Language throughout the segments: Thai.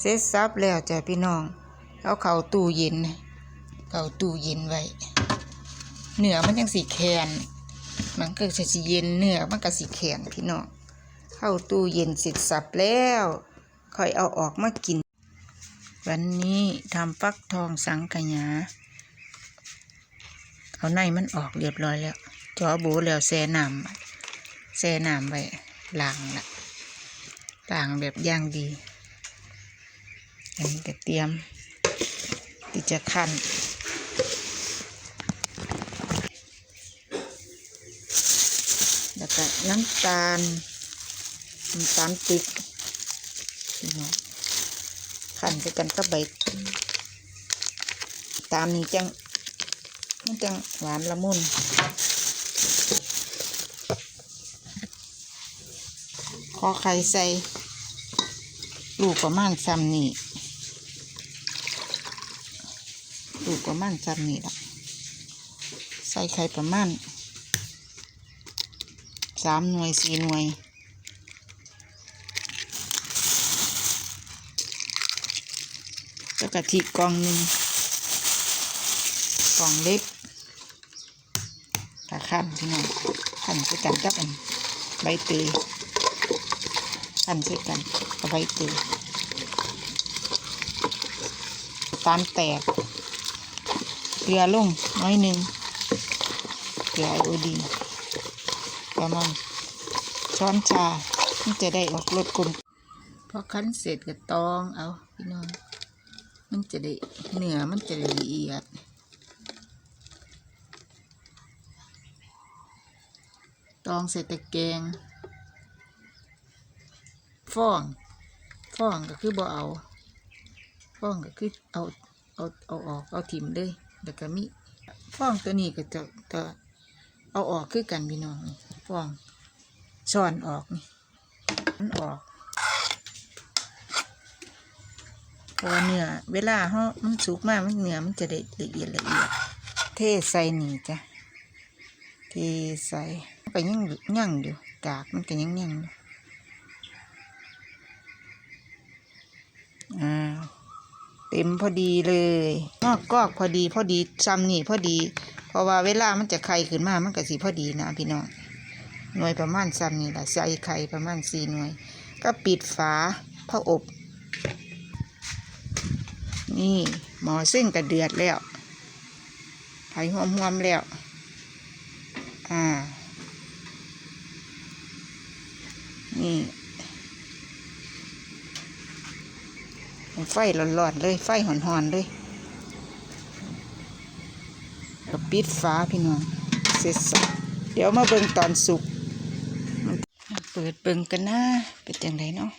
เสร็จสับแล้วจ้ะพี่น้องเอาเข้าตู้เย็นเข้าตู้เย็นไว้เนื้อมันยังสีแข็งมันก็จะสีเย็นเนื้อมันก็สีแข็งพี่น้องเข้าตู้เย็นเสร็จสับแล้วค่อยเอาออกมากิน วันนี้ทำฟักทองสังขยาเอาในมันออกเรียบร้อยแล้วจอบูแล้วแช่น้ำแช่น้ำไว้ล้างละล้างแบบย่างดี อันนี้ก็เตรียมที่จะคั่นแล้วก็น้ำตาลน้ำตาลปิกพี่น้องคั่นไปกันก็ใบตามนี้จังมันจังหวานละมุนขอไข่ใส่ลูกประมาณซ้ำนี่ ลูกประมาณซ้ำนี่ละใส่ไข่ประมาณสามหน่วยสี่หน่วยแล้วกะทิกล่องหนึ่งกล่องเล็กตาขั้นพี่น้องขั้นใส่กันกับอันใบเตยขั้นใส่กันกับใบเตยตามแตก เกลือลงน้อยหนึ่งเกลือโอดีประมาณช้อนชามันจะได้ออกรสกลมพอคั้นเสร็จก็ตองเอาพี่น้องมันจะได้เนื้อมันจะได้ละเอียดตองใส่ตะแกรงฟ้องฟ้องก็คือบ่เอาฟ้องก็คือเอาเอาเอาออกเอาถิ่มเลย แล้วก็มีฟองตัวนี้ก็จะจะเอาออกคือกันพี่น้องฟองช้อนออกนี่มันออกพราะว่าเนื้อเวลาเขามันสุกมากมันเนื้อมันจะได้ละเอียดละเอียด เทใส่นี่จ้ะเทใส่มันก็ยังยั่งอยู่กากมันก็ยังยั่งอยู่อ่าเต็มพอดีเลยงอกกอกพอดีพอดีซ้ำนี่พอดี เพราะว่าเวลามันจะไข่ขึ้นมามันก็สีพอดีนะพี่น้องหน่วยประมาณซ้ำนี่แหละใส่ไข่ประมาณสี่หน่วย ก็ปิดฝาพออบ นี่หมอซึ่งกระเดือดแล้วไผ่หอมๆแล้วอ่านี่ ไฟร้อนๆเลย ไฟหอนๆเลยกับปิดฟ้าพี่น้อง เสร็จสับเดี๋ยวมาเบิ่งตอนสุก เปิดเบิ่งกันนะเป็นจังไรเนาะ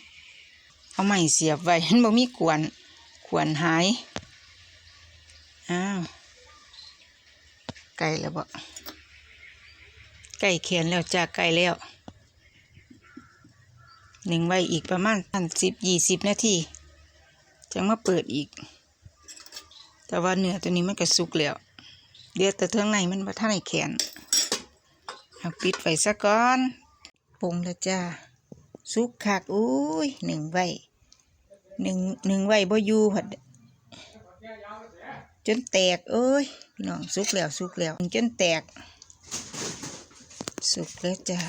เอาไม้เสียบไว้มันบ่มีกวนขวนหาย อ้าว ไก่แล้วบ่ไก่เขียนแล้วจ้าไก่แล้วหนึ่งไว้อีกประมาณอันสิบยี่สิบนาที จังมาเปิดอีก แต่ว่าเนื้อตัวนี้มันก็สุกแล้วเดี๋ยวแต่เท่างในมันมาท่าในแขนเอาปิดไว้ซะก่อนปรุงล้วจ้าสุกคักอุ้ยหนึ่งไว้หนึ่งหนึ่งไว้บ่อยู่ผัดจนแตกเอ้ยน้องสุกแล้วสุกแล้วจนแตก สุกแล้วจ้า